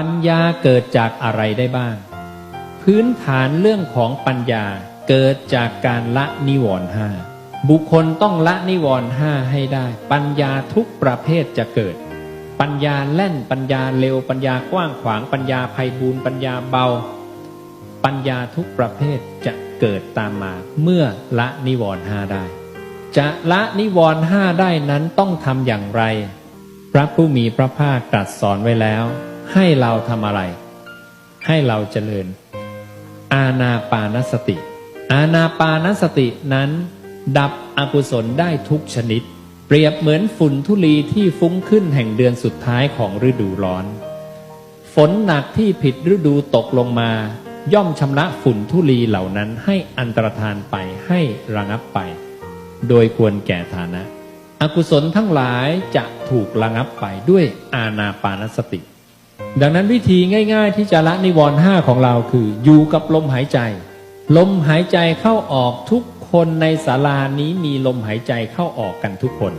ปัญญาเกิดจากอะไรได้บ้าง พื้นฐานเรื่องของปัญญาเกิดจากการละนิวรณ์ห้าบุคคลต้องละนิวรณ์ห้าให้ได้ ปัญญาทุกประเภทจะเกิด ปัญญาแล่นปัญญาเร็วปัญญากว้างขวางปัญญาไพบูลย์ปัญญาเบา ปัญญาทุกประเภทจะเกิดตามมาเมื่อละนิวรณ์ห้าได้ จะละนิวรณ์ห้าได้นั้นต้องทำอย่างไร พระผู้มีพระภาคตรัสสอนไว้แล้ว ให้เราทำอะไร ให้เราเจริญ อาณาปานสติ อาณาปานสตินั้น ดับอกุศลได้ทุกชนิด เปรียบเหมือนฝุ่นทุลีที่ฟุ้งขึ้นแห่งเดือนสุดท้ายของฤดูร้อน ฝนหนักที่ผิดฤดูตกลงมา ย่อมชำระฝุ่นทุลีเหล่านั้นให้อันตรธานไปให้ระงับไป โดยควรแก่ฐานะ อกุศลทั้งหลายจะถูกระงับไปด้วยอาณาปานสติ ดังนั้นวิธีง่าย ๆ ที่จะละนิวรณ์ห้าของเราคือ อยู่กับลมหายใจ ลมหายใจเข้าออกทุกคนในศาลานี้มีลมหายใจเข้าออกกันทุกคน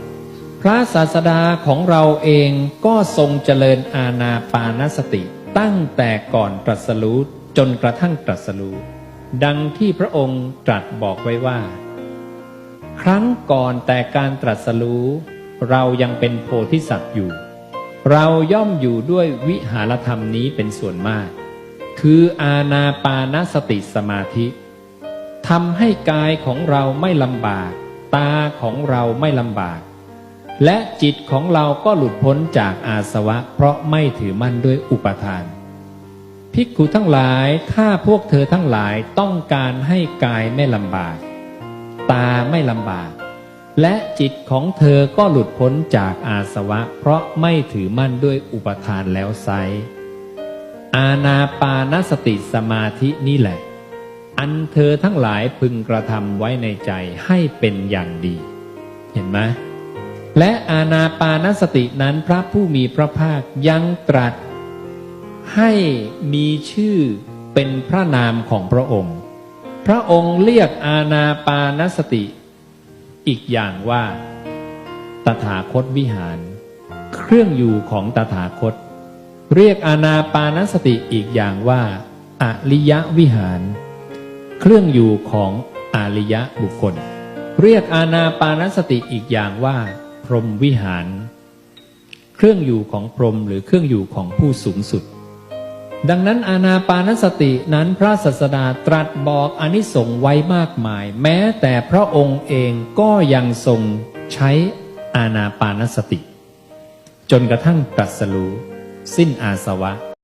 พระศาสดาของเราเองก็ทรงเจริญอาณาปานสติ ตั้งแต่ก่อนตรัสรู้จนกระทั่งตรัสรู้ดังที่พระองค์ตรัสบอกไว้ว่า ครั้งก่อนแต่การตรัสรู้ เรายังเป็นโพธิสัตว์อยู่ เราย่อมอยู่ด้วยวิหารธรรมนี้เป็นส่วนมาก คืออาณาปานสติสมาธิทำให้กายของเราไม่ลำบาก ตาของเราไม่ลำบาก และจิตของเราก็หลุดพ้นจากอาสวะ เพราะไม่ถือมั่นด้วยอุปทาน ภิกขุทั้งหลายถ้าพวกเธอทั้งหลายต้องการให้กายไม่ลำบาก ตาไม่ลำบาก และจิตของเธอก็หลุดพ้นจากอาสวะ เพราะไม่ถือมั่นด้วยอุปทานแล้วไซอาณาปานสติสมาธินี่แหละ อันเธอทั้งหลายพึงกระทำไว้ในใจให้เป็นอย่างดี เห็นไหมและอาณาปานสตินั้นพระผู้มีพระภาคยังตรัส ให้มีชื่อเป็นพระนามของพระองค์ พระองค์เรียกอาณาปานสติ อีกอย่างว่า ตถาคตวิหาร เครื่องอยู่ของตถาคต เรียกอาณาปานสติอีกอย่างว่าอริยวิหาร เครื่องอยู่ของอริยบุคคล เรียกอาณาปานสติอีกอย่างว่า พรหมวิหาร เครื่องอยู่ของพรหมหรือเครื่องอยู่ของผู้สูงสุด ดังนั้นอาณาปานสตินั้นพระศาสดาตรัสบอกอนิสงส์ไว้มากมาย แม้แต่พระองค์เองก็ยังทรงใช้อาณาปานสติ จนกระทั่งตรัสรู้สิ้นอาสวะ